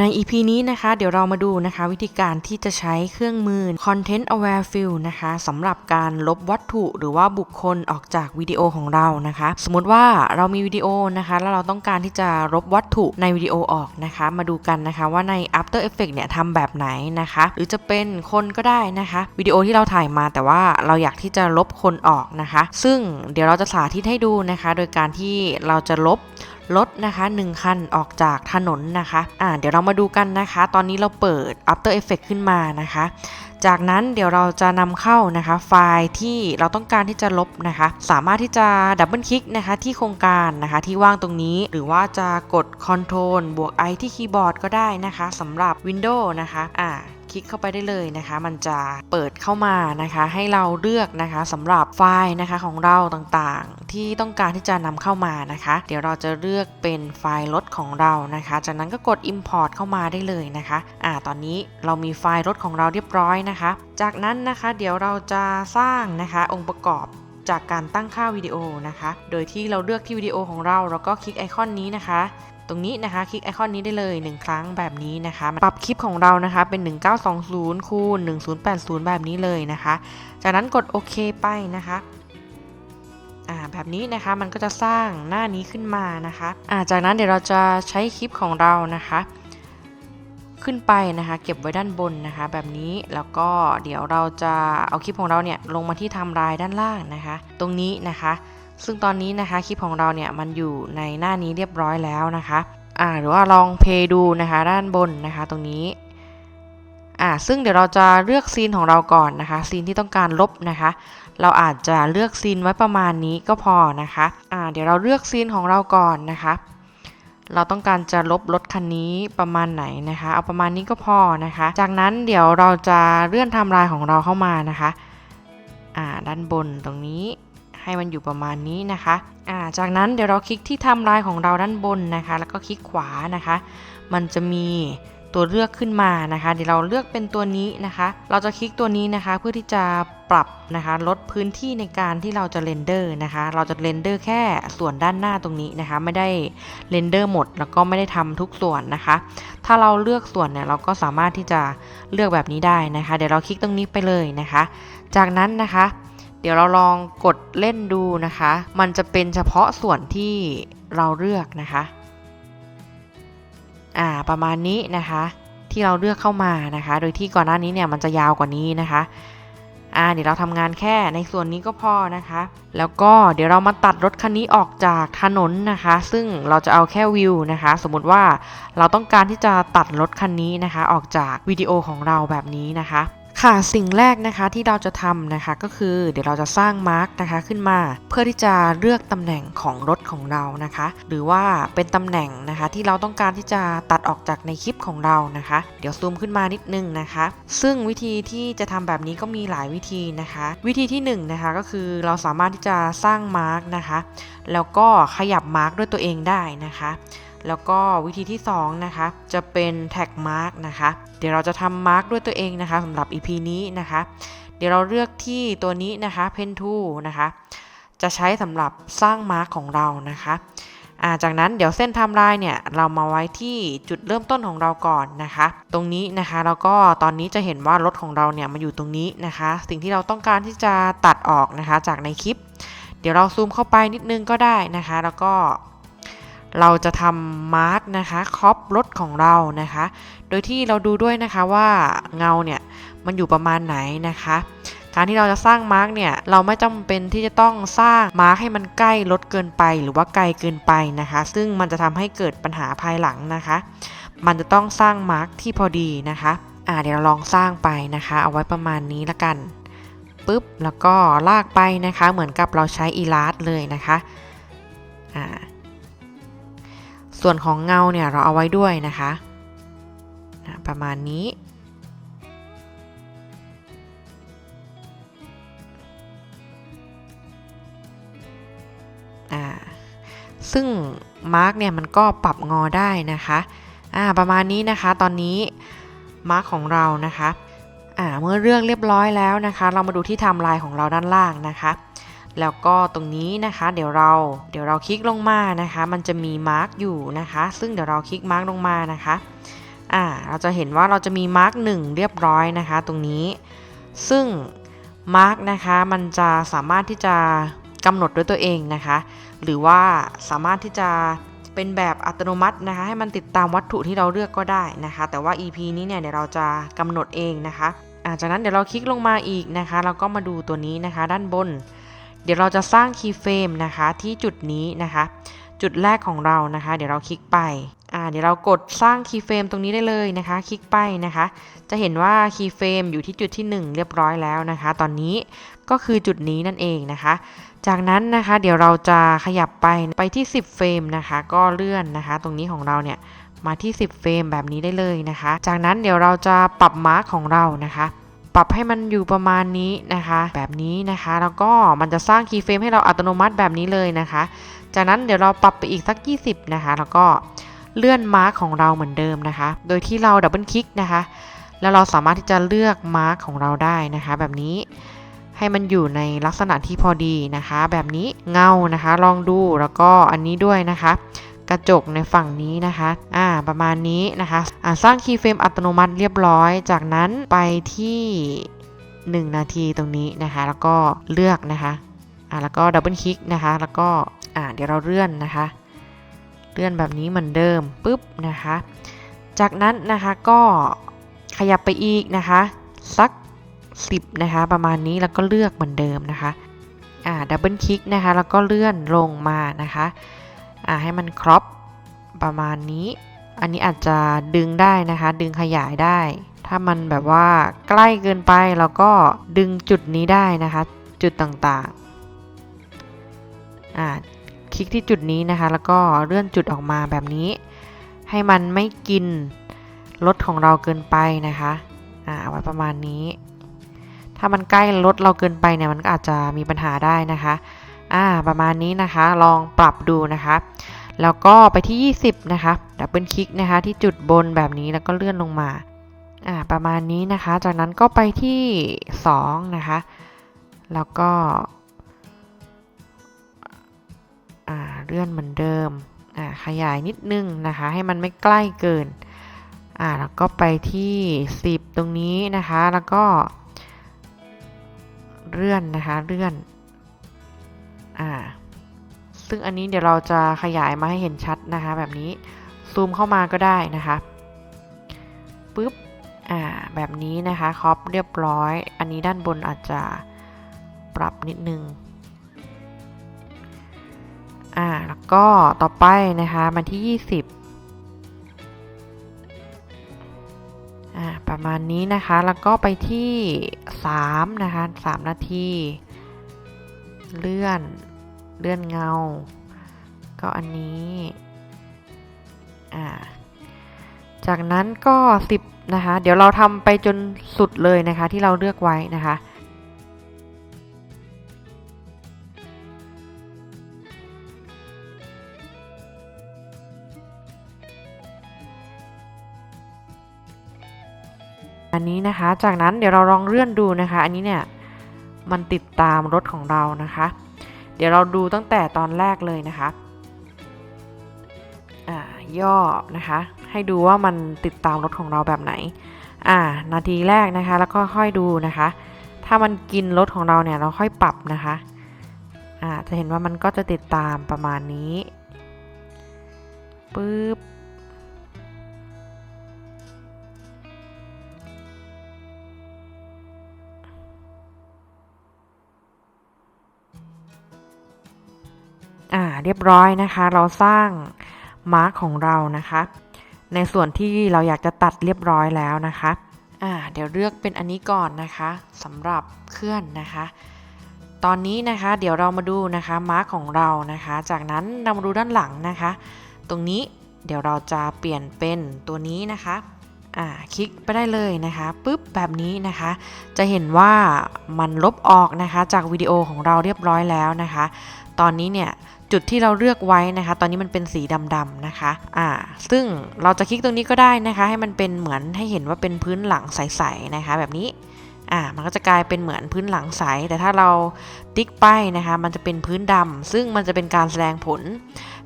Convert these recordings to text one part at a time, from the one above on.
ใน EP นี้นะคะเดี๋ยวเรามาดูนะคะ วิธีการที่จะใช้เครื่องมือ Content Aware Fill นะคะสำหรับการลบวัตถุหรือว่าบุคคลออกจากวิดีโอของเรานะคะ สมมติว่าเรามีวิดีโอนะคะแล้วเราต้องการที่จะลบวัตถุในวิดีโอออกนะคะ มาดูกันนะคะว่าใน After Effects เนี่ยทำแบบไหนนะคะ หรือจะเป็นคนก็ได้นะคะวิดีโอที่เราถ่ายมาแต่ว่าเราอยากที่จะลบคนออกนะคะ ซึ่งเดี๋ยวเราจะสาธิตให้ดูนะคะ โดยการที่เราจะลบ รถนะคะ1คันออกจากถนนนะคะอ่าเดี๋ยวเรามาดูกันนะคะ ตอนนี้เราเปิด After Effects ขึ้นมานะคะ จากนั้นเดี๋ยวเราจะนำเข้านะคะ ไฟล์ที่เราต้องการที่จะลบนะคะ สามารถที่จะดับเบิลคลิกนะคะที่โครงการนะคะที่ว่างตรงนี้หรือว่าจะกด Ctrl บวก I ที่คีย์บอร์ดก็ได้นะคะสำหรับ Windows นะคะอ่า ลิกเข้าไปได้เลยนะคะ มันจะเปิดเข้ามานะคะ ให้เราเลือกนะคะสำหรับไฟล์นะคะของเราต่างๆ ที่ต้องการที่จะนำเข้ามานะคะ เดี๋ยวเราจะเลือกเป็นไฟล์รถของเรานะคะ จากนั้นก็กด Import เข้ามาได้เลยนะคะอ่าตอนนี้เรามีไฟล์รถของเราเรียบร้อยนะคะ จากนั้นนะคะเดี๋ยวเราจะสร้างนะคะองค์ประกอบจากการตั้งค่าวิดีโอนะคะ โดยที่เราเลือกที่วิดีโอของเราแล้วก็คลิกไอคอนนี้นะคะ ตรงนี้นะคะ คลิกไอคอนนี้ได้เลย 1 ครั้งแบบนี้นะคะ ปรับคลิปของเรานะคะเป็น 1920คูณ1080 แบบนี้เลยนะคะ จากนั้นกดโอเคไปนะคะอ่าแบบนี้นะคะมันก็จะสร้างหน้านี้ขึ้นมานะคะอ่าจากนั้นเดี๋ยวเราจะใช้คลิปของเรานะคะ ขึ้นไปนะคะ เก็บไว้ด้านบนนะคะ แบบนี้แล้วก็เดี๋ยวเราจะเอาคลิปของเราเนี่ยลงมาที่ไทำลายด้านล่างนะคะ ตรงนี้นะคะ ซึ่งตอนนี้นะคะคลิปของเราเนี่ยมันอยู่ในหน้านี้เรียบร้อยแล้วนะคะอ่าหรือว่าลองเพย์ดูนะคะด้านบนนะคะตรงนี้อ่าซึ่งเดี๋ยวเราจะเลือกซีนของเราก่อนนะคะซีนที่ต้องการลบนะคะ เราอาจจะเลือกซีนไว้ประมาณนี้ก็พอนะคะอ่าเดี๋ยวเราเลือกซีนของเราก่อนนะคะ เราต้องการจะลบรถคันนี้ประมาณไหนนะคะ เอาประมาณนี้ก็พอนะคะ จากนั้นเดี๋ยวเราจะเลื่อนไทม์ไลน์ของเราเข้ามานะคะอ่าด้านบนตรงนี้ ให้มันอยู่ประมาณนี้นะคะอ่าจากนั้นเดี๋ยวเราคลิกที่ไทม์ไลน์ของเราด้านบนนะคะ แล้วก็คลิกขวานะคะ มันจะมีตัวเลือกขึ้นมานะคะ เดี๋ยวเราเลือกเป็นตัวนี้นะคะ เราจะคลิกตัวนี้นะคะเพื่อที่จะปรับนะคะลดพื้นที่ในการที่เราจะเรนเดอร์นะคะ เราจะเรนเดอร์แค่ส่วนด้านหน้าตรงนี้นะคะ ไม่ได้เรนเดอร์หมด แล้วก็ไม่ได้ทำทุกส่วนนะคะ ถ้าเราเลือกส่วนเนี่ยเราก็สามารถที่จะเลือกแบบนี้ได้นะคะ เดี๋ยวเราคลิกตรงนี้ไปเลยนะคะ จากนั้นนะคะ เดี๋ยวเราลองกดเล่นดูนะคะ มันจะเป็นเฉพาะส่วนที่เราเลือกนะคะ อ่า ประมาณนี้นะคะ ที่เราเลือกเข้ามานะคะ โดยที่ก่อนหน้านี้เนี่ยมันจะยาวกว่านี้นะคะ อ่า เดี๋ยวเราทำงานแค่ในส่วนนี้ก็พอนะคะ แล้วก็เดี๋ยวเรามาตัดรถคันนี้ออกจากถนนนะคะ ซึ่งเราจะเอาแค่วิวนะคะ สมมติว่าเราต้องการที่จะตัดรถคันนี้นะคะ ออกจากวิดีโอของเราแบบนี้นะคะ ค่ะสิ่งแรกนะคะที่เราจะทำนะคะก็คือเดี๋ยวเราจะสร้างมาร์กนะคะขึ้นมา เพื่อที่จะเลือกตำแหน่งของรถของเรานะคะ หรือว่าเป็นตำแหน่งนะคะที่เราต้องการที่จะตัดออกจากในคลิปของเรานะคะ เดี๋ยวซูมขึ้นมานิดนึงนะคะ ซึ่งวิธีที่จะทำแบบนี้ก็มีหลายวิธีนะคะ วิธีที่1นงนะคะก็คือเราสามารถที่จะสร้างมาร์กนะคะ แล้วก็ขยับมาร์กด้วยตัวเองได้นะคะ แล้วก็วิธีที่2นะคะจะเป็นแท็กมาร์กนะคะ เดี๋ยวเราจะทำมาร์กด้วยตัวเองนะคะสำหรับ EP นี้นะคะ เดี๋ยวเราเลือกที่ตัวนี้นะคะ Pen t o o นะคะจะใช้สำหรับสร้างมาร์กของเรานะคะาจากนั้นเดี๋ยวเส้นไทม์ไลน์เนี่ยเรามาไว้ที่จุดเริ่มต้นของเราก่อนนะคะ ตรงนี้นะคะแล้วก็ตอนนี้จะเห็นว่ารถของเราเนี่ยมาอยู่ตรงนี้นะคะ สิ่งที่เราต้องการที่จะตัดออกนะคะจากในคลิป เดี๋ยวเราซูมเข้าไปนิดนึงก็ได้นะคะ แล้วก็ เราจะทำมาร์กนะคะครอบรถของเรานะคะ โดยที่เราดูด้วยนะคะว่าเงาเนี่ยมันอยู่ประมาณไหนนะคะ การที่เราจะสร้างมาร์กเนี่ยเราไม่จำเป็นที่จะต้องสร้างมาร์กให้มันใกล้รถเกินไปหรือว่าไกลเกินไปนะคะ ซึ่งมันจะทำให้เกิดปัญหาภายหลังนะคะ มันจะต้องสร้างมาร์กที่พอดีนะคะอ่าเดี๋ยวเราลองสร้างไปนะคะ เอาไว้ประมาณนี้ละกันปุ๊บแล้วก็ลากไปนะคะ เหมือนกับเราใช้อีลาสเลยนะคะอ่า ส่วนของเงาเนี่ยเราเอาไว้ด้วยนะคะนะประมาณนี้ ซึ่งมาร์กเนี่ยมันก็ปรับงอได้นะคะอ่าประมาณนี้นะคะตอนนี้มาร์กของเรานะคะอ่าเมื่อเรื่องเรียบร้อยแล้วนะคะ เรามาดูที่ไทม์ไลน์ของเราด้านล่างนะคะ แล้วก็ตรงนี้นะคะเดี๋ยวเราเดี๋ยวเราคลิกลงมานะคะ มันจะมีมาร์กอยู่นะคะ ซึ่งเดี๋ยวเราคลิกมาร์กลงมานะคะอ่าเราจะเห็นว่าเราจะมีมาร์กหนึ่งเรียบร้อยนะคะ ตรงนี้ ซึ่งมาร์กนะคะมันจะสามารถที่จะกำหนดด้วยตัวเองนะคะ หรือว่าสามารถที่จะเป็นแบบอัตโนมัตินะคะ ให้มันติดตามวัตถุที่เราเลือกก็ได้นะคะ แต่ว่า EP นี้เนี่ยเดี๋ยวเราจะกำหนดเองนะคะจากนั้นเดี๋ยวเราคลิกลงมาอีกนะคะแล้วก็มาดูตัวนี้นะคะ ด้านบน เดี๋ยวเราจะสร้างคีย์เฟรมนะคะที่จุดนี้นะคะ จุดแรกของเรานะคะ เดี๋ยวเราคลิกไปอ่าเดี๋ยวเรากดสร้างคีย์เฟรมตรงนี้ได้เลยนะคะ คลิกไปนะคะ จะเห็นว่าคีย์เฟรมอยู่ที่จุดที่ 1 เรียบร้อยแล้วนะคะ ตอนนี้ก็คือจุดนี้นั่นเองนะคะ จากนั้นนะคะเดี๋ยวเราจะขยับไปไปที่ 10 เฟรมนะคะ ก็เลื่อนนะคะ ตรงนี้ของเราเนี่ยมาที่ 10 เฟรมแบบนี้ได้เลยนะคะ จากนั้นเดี๋ยวเราจะปรับมาร์กของเรานะคะ ปรับให้มันอยู่ประมาณนี้นะคะ แบบนี้นะคะ แล้วก็มันจะสร้างคีย์เฟรมให้เราอัตโนมัติแบบนี้เลยนะคะ จากนั้นเดี๋ยวเราปรับไปอีกสัก 20 นะคะ แล้วก็เลื่อนมาร์กของเราเหมือนเดิมนะคะ โดยที่เราดับเบิลคลิกนะคะ แล้วเราสามารถที่จะเลือกมาร์กของเราได้นะคะ แบบนี้ให้มันอยู่ในลักษณะที่พอดีนะคะ แบบนี้เงานะคะ ลองดูแล้วก็อันนี้ด้วยนะคะ กระจกในฝั่งนี้นะคะอ่าประมาณนี้นะคะอ่าสร้างคีย์เฟรมอัตโนมัติเรียบร้อย จากนั้นไปที่ 1 นาทีตรงนี้นะคะ แล้วก็เลือกนะคะอ่าแล้วก็ดับเบิลคลิกนะคะ แล้วก็อ่าเดี๋ยวเราเลื่อนนะคะ เลื่อนแบบนี้เหมือนเดิมปุ๊บนะคะ จากนั้นนะคะก็ขยับไปอีกนะคะ สัก 10 นะคะ ประมาณนี้แล้วก็เลือกเหมือนเดิมนะคะอ่าดับเบิลคลิกนะคะ แล้วก็เลื่อนลงมานะคะ อ่าให้มันครอปประมาณนี้ อันนี้อาจจะดึงได้นะคะ ดึงขยายได้ ถ้ามันแบบว่าใกล้เกินไปเราก็ดึงจุดนี้ได้นะคะ จุดต่างๆอ่าคลิกที่จุดนี้นะคะ แล้วก็เลื่อนจุดออกมาแบบนี้ ให้มันไม่กินรถของเราเกินไปนะคะอ่าเอาไว้ประมาณนี้ ถ้ามันใกล้รถเราเกินไปเนี่ยมันก็อาจจะมีปัญหาได้นะคะ อ่าประมาณนี้นะคะลองปรับดูนะคะแล้วก็ไปที่ 20 นะคะดับเบิลคลิกนะคะที่จุดบนแบบนี้แล้วก็เลื่อนลงมาอ่าประมาณนี้นะคะ จากนั้นก็ไปที่ 2 นะคะ แล้วก็อ่าเลื่อนเหมือนเดิมอ่าขยายนิดนึงนะคะ ให้มันไม่ใกล้เกินอ่าแล้วก็ไปที่ 10 ตรงนี้นะคะแล้วก็เลื่อนนะคะเลื่อน อ่า ซึ่งอันนี้เดี๋ยวเราจะขยายมาให้เห็นชัดนะคะ แบบนี้ ซูมเข้ามาก็ได้นะคะปึ๊บ อ่า แบบนี้นะคะครอปเรียบร้อย อันนี้ด้านบนอาจจะปรับนิดนึง อ่า แล้วก็ต่อไปนะคะ มาที่ 20 อ่า ประมาณนี้นะคะ แล้วก็ไปที่ 3 นะคะ 3 นาที เลื่อน เลื่อนเงา ก็อันนี้อ่าจากนั้นก็ 10 นะคะ เดี๋ยวเราทำไปจนสุดเลยนะคะ ที่เราเลือกไว้นะคะอันนี้นะคะ จากนั้นเดี๋ยวเราลองเลื่อนดูนะคะ อันนี้เนี่ย มันติดตามรถของเรานะคะ เดี๋ยวเราดูตั้งแต่ตอนแรกเลยนะคะอ่าย่อนะคะ ให้ดูว่ามันติดตามรถของเราแบบไหน อ่า นาทีแรกนะคะ แล้วก็ค่อยดูนะคะ ถ้ามันกินรถของเราเนี่ยเราค่อยปรับนะคะ อ่า จะเห็นว่ามันก็จะติดตามประมาณนี้ปึ๊บ อ่าเรียบร้อยนะคะ เราสร้างมาร์กของเรานะคะ ในส่วนที่เราอยากจะตัดเรียบร้อยแล้วนะคะอ่าเดี๋ยวเลือกเป็นอันนี้ก่อนนะคะสำหรับเคลื่อนนะคะ ตอนนี้นะคะเดี๋ยวเรามาดูนะคะมาร์กของเรานะคะ จากนั้นเรามาดูด้านหลังนะคะ ตรงนี้เดี๋ยวเราจะเปลี่ยนเป็นตัวนี้นะคะ อ่าคลิกไปได้เลยนะคะปุ๊บแบบนี้นะคะ จะเห็นว่ามันลบออกนะคะ จากวิดีโอของเราเรียบร้อยแล้วนะคะ ตอนนี้เนี่ยจุดที่เราเลือกไว้นะคะ ตอนนี้มันเป็นสีดำๆนะคะอ่าซึ่งเราจะคลิกตรงนี้ก็ได้นะคะ ให้มันเป็นเหมือนให้เห็นว่าเป็นพื้นหลังใสๆนะคะ แบบนี้อ่ามันก็จะกลายเป็นเหมือนพื้นหลังใส แต่ถ้าเราติ๊กไปนะคะ มันจะเป็นพื้นดำซึ่งมันจะเป็นการแสดงผล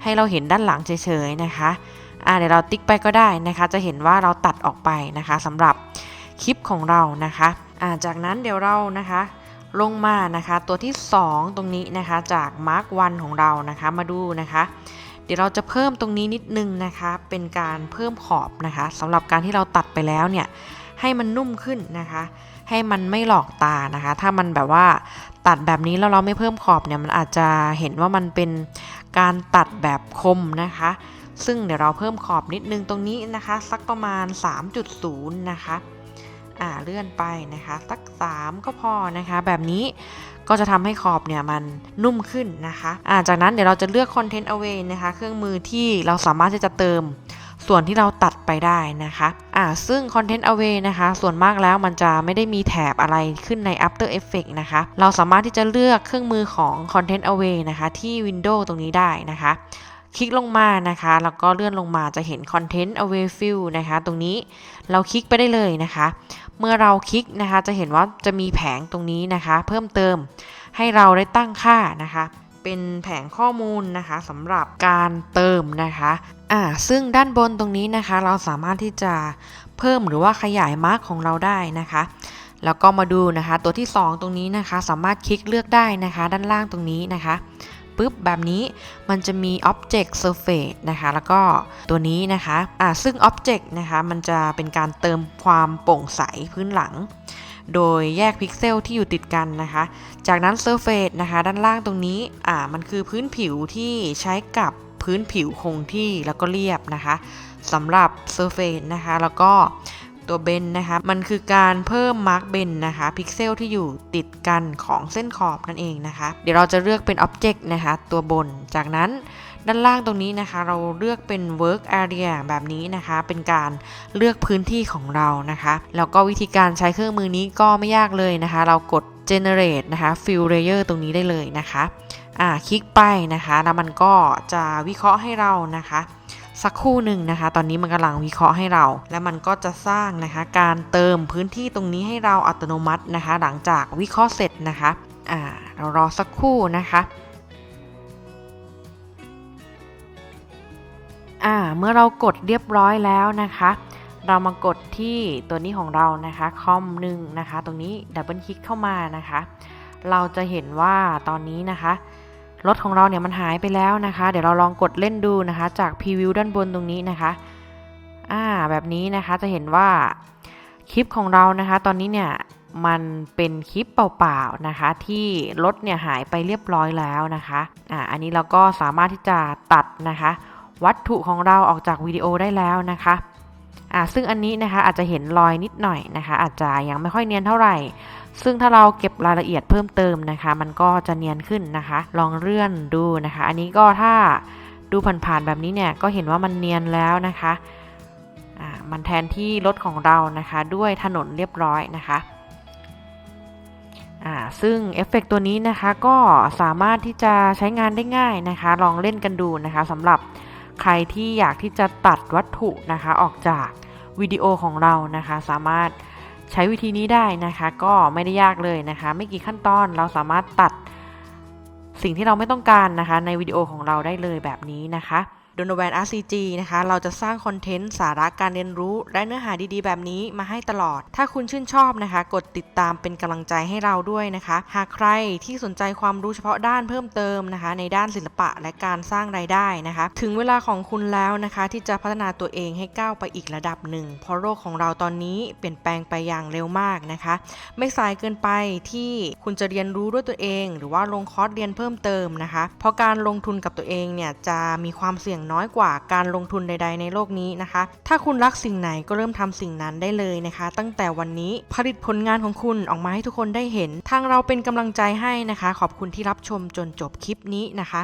ให้เราเห็นด้านหลังเฉยๆนะคะ อ่าเดี๋ยวเราติ๊กไปก็ได้นะคะ จะเห็นว่าเราตัดออกไปนะคะสำหรับคลิปของเรานะคะอ่าจากนั้นเดี๋ยวเรานะคะลงมานะคะ ตัวที่ 2 ตรงนี้นะคะจากมาร์กวันของเรานะคะมาดูนะคะ เดี๋ยวเราจะเพิ่มตรงนี้นิดนึงนะคะ เป็นการเพิ่มขอบนะคะสำหรับการที่เราตัดไปแล้วเนี่ยให้มันนุ่มขึ้นนะคะ ให้มันไม่หลอกตานะคะ ถ้ามันแบบว่าตัดแบบนี้แล้วเราไม่เพิ่มขอบเนี่ยมันอาจจะเห็นว่ามันเป็นการตัดแบบคมนะคะ ซึ่งเดี๋ยวเราเพิ่มขอบนิดนึงตรงนี้นะคะ สักประมาณ 3.0 นะคะอ่าเลื่อนไปนะคะ สัก 3 ก็พอนะคะ แบบนี้ก็จะทำให้ขอบเนี่ยมันนุ่มขึ้นนะคะอ่าจากนั้นเดี๋ยวเราจะเลือก Content Away นะคะ เครื่องมือที่เราสามารถที่จะเติมส่วนที่เราตัดไปได้นะคะอ่าซึ่ง Content Away นะคะ ส่วนมากแล้วมันจะไม่ได้มีแถบอะไรขึ้นใน After Effects นะคะ เราสามารถที่จะเลือกเครื่องมือของ Content Away นะคะ ที่ Windows ตรงนี้ได้นะคะ คลิกลงมานะคะ แล้วก็เลื่อนลงมาจะเห็น Content Away Fill นะคะ ตรงนี้เราคลิกไปได้เลยนะคะ เมื่อเราคลิกนะคะจะเห็นว่าจะมีแผงตรงนี้นะคะ เพิ่มเติมให้เราได้ตั้งค่านะคะ เป็นแผงข้อมูลนะคะสำหรับการเติมนะคะอ่าซึ่งด้านบนตรงนี้นะคะ เราสามารถที่จะเพิ่มหรือว่าขยายมาร์กของเราได้นะคะแล้วก็มาดูนะคะ ตัวที่ 2 ตรงนี้นะคะ สามารถคลิกเลือกได้นะคะ ด้านล่างตรงนี้นะคะ ปุ๊บแบบนี้มันจะมี Object Surface นะคะ แล้วก็ตัวนี้นะคะอ่าซึ่ง Object นะคะมันจะเป็นการเติมความโปร่งใสพื้นหลัง โดยแยกพิกเซลที่อยู่ติดกันนะคะ จากนั้น Surface นะคะด้านล่างตรงนี้อ่ามันคือพื้นผิวที่ใช้กับพื้นผิวคงที่แล้วก็เรียบนะคะสำหรับ Surface นะคะแล้วก็ ตัวเบนนะคะ มันคือการเพิ่มมาร์กเบนนะคะ พิกเซลที่อยู่ติดกันของเส้นขอบนั่นเองนะคะ เดี๋ยวเราจะเลือกเป็น Object นะคะ ตัวบน จากนั้นด้านล่างตรงนี้นะคะ เราเลือกเป็น Work Area แบบนี้นะคะ เป็นการเลือกพื้นที่ของเรานะคะ แล้วก็วิธีการใช้เครื่องมือนี้ก็ไม่ยากเลยนะคะ เรากด Generate นะคะ Fill Layer ตรงนี้ได้เลยนะคะ อ่า คลิกไปนะคะ แล้วมันก็จะวิเคราะห์ให้เรานะคะ สักครู่หนึ่งนะคะ ตอนนี้มันกำลังวิเคราะห์ให้เรา และมันก็จะสร้างนะคะ การเติมพื้นที่ตรงนี้ให้เราอัตโนมัตินะคะ หลังจากวิเคราะห์เสร็จนะคะอ่าเรารอสักครู่นะคะอ่าเมื่อเรากดเรียบร้อยแล้วนะคะ เรามากดที่ตัวนี้ของเรานะคะคอมหนึ่งนะคะ ตรงนี้ดับเบิลคลิกเข้ามานะคะ เราจะเห็นว่าตอนนี้นะคะ รถของเราเนี่ยมันหายไปแล้วนะคะ เดี๋ยวเราลองกดเล่นดูนะคะ จากพรีวิวด้านบนตรงนี้นะคะอ่าแบบนี้นะคะจะเห็นว่าคลิปของเรานะคะ ตอนนี้เนี่ยมันเป็นคลิปเปล่าๆนะคะ ที่รถเนี่ยหายไปเรียบร้อยแล้วนะคะอ่าอันนี้เราก็สามารถที่จะตัดนะคะ วัตถุของเราออกจากวิดีโอได้แล้วนะคะ อ่าซึ่งอันนี้นะคะอาจจะเห็นรอยนิดหน่อยนะคะ อาจจะยังไม่ค่อยเนียนเท่าไหร่ ซึ่งถ้าเราเก็บรายละเอียดเพิ่มเติมนะคะ มันก็จะเนียนขึ้นนะคะ ลองเลื่อนดูนะคะ อันนี้ก็ถ้าดูผ่านๆแบบนี้เนี่ยก็เห็นว่ามันเนียนแล้วนะคะอ่ามันแทนที่รถของเรานะคะ ด้วยถนนเรียบร้อยนะคะอ่าซึ่งเอฟเฟกตัวนี้นะคะก็สามารถที่จะใช้งานได้ง่ายนะคะ ลองเล่นกันดูนะคะสำหรับ ใครที่อยากที่จะตัดวัตถุนะคะออกจากวิดีโอของเรานะคะ สามารถใช้วิธีนี้ได้นะคะ ก็ไม่ได้ยากเลยนะคะ ไม่กี่ขั้นตอนเราสามารถตัดสิ่งที่เราไม่ต้องการนะคะ ในวิดีโอของเราได้เลยแบบนี้นะคะ d o n o v a n RCG นะคะ เราจะสร้างคอนเทนต์สาระการเรียนรู้ และเนื้อหาดีๆ แบบนี้มาให้ตลอด ถ้าคุณชื่นชอบนะคะ กดติดตามเป็นกำลังใจให้เราด้วยนะคะ หากใครที่สนใจความรู้เฉพาะด้านเพิ่มเติมนะคะ ในด้านศิลปะและการสร้างรายได้นะคะ ถึงเวลาของคุณแล้วนะคะที่จะพัฒนาตัวเองให้ก้าวไปอีกระดับหนึ่ง เพราะโลกของเราตอนนี้เปลี่ยนแปลงไปอย่างเร็วมากนะคะ ไม่สายเกินไปที่คุณจะเรียนรู้ด้วยตัวเอง หรือว่าลงคอร์สเรียนเพิ่มเติมนะคะ เพราะการลงทุนกับตัวเองเนี่ยจะมีความเสี่ยงน้อยกว่าการลงทุนใด ๆ ในโลกนี้นะคะ ถ้าคุณรักสิ่งไหนก็เริ่มทำสิ่งนั้นได้เลยนะคะ ตั้งแต่วันนี้ผลิตผลงานของคุณออกมาให้ทุกคนได้เห็น ทางเราเป็นกำลังใจให้นะคะ ขอบคุณที่รับชมจนจบคลิปนี้นะคะ